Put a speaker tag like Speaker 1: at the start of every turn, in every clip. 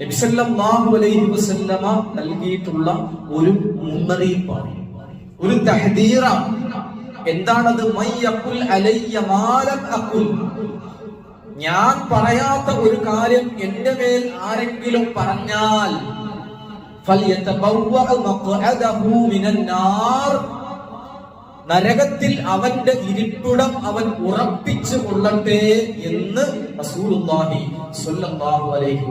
Speaker 1: നബിസല്ലാഹു അലൈഹി വസല്ലമ നൽകിയിട്ടുള്ള ഒരു മുന്നറിയിപ്പാണ്. ഒരു തഹദീറ. എന്താണത്? ഞാൻ പറയാത്ത ഒരു കാര്യം എന്റെ മേൽ ആരെങ്കിലും പറഞ്ഞാൽ നരകത്തിൽ അവന്റെ ഇരിപ്പിടം അവൻ ഉറപ്പിച്ചു കൊള്ളട്ടെ എന്ന് റസൂലുള്ളാഹി സ്വല്ലല്ലാഹു അലൈഹി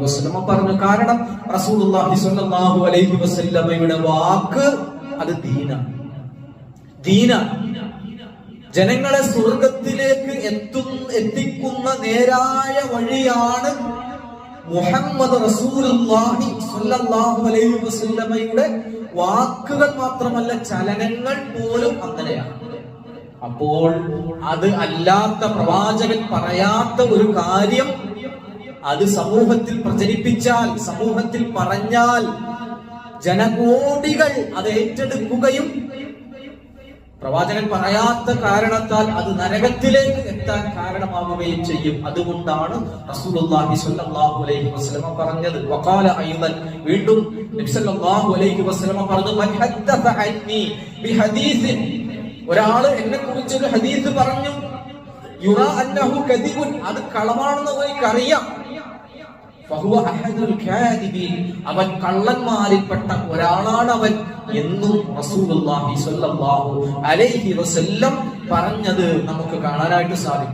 Speaker 1: പറഞ്ഞു. കാരണം റസൂലുള്ളാഹി സ്വല്ലല്ലാഹു അലൈഹി വസല്ലമയുടെ വാക്ക് അത് ദീനാണ് ദീന. ജനങ്ങളെ സ്വർഗത്തിലേക്ക് എത്തുന്ന എത്തിക്കുന്ന നേരായ വഴിയാണ് മുഹമ്മദ് റസൂലുള്ളാഹി സ്വല്ലല്ലാഹു അലൈഹി വസല്ലമയുടെ വാക്കുകൾ മാത്രമല്ല ചലനങ്ങൾ പോലും അങ്ങനെയാണ്. അപ്പോൾ അത് അല്ലാത്ത പ്രവാചകൻ പറയാത്ത ഒരു കാര്യം അത് സമൂഹത്തിൽ പ്രചരിപ്പിച്ചാൽ സമൂഹത്തിൽ പറഞ്ഞാൽ ജനകോടികൾ അത് ഏറ്റെടുക്കുകയും പ്രവാചകൻ പറയാത്ത കാരണത്താൽ അത് നരകത്തിലേക്ക് എത്താൻ കാരണമാവുകയും ചെയ്യും. അതുകൊണ്ടാണ് റസൂലുള്ളാഹി സ്വല്ലല്ലാഹു അലൈഹി പറഞ്ഞത്. വഖാല വീണ്ടും നബി സല്ലല്ലാഹു അലൈഹി പറഞ്ഞു അന്നി ഒരാൾ എന്നെ കുറിച്ച് ഒരു ഹദീസ് പറഞ്ഞു. യുറാ അന്നഹു കദിബുൻ. അത് കളമാണെന്ന് എനിക്കറിയാം. അവൻ കള്ളന്മാരിൽപ്പെട്ട ഒരാളാണ് അവൻ എന്നും അലൈഹി വസല്ലം പറഞ്ഞത് നമുക്ക് കാണാനായിട്ട് സാധിക്കും.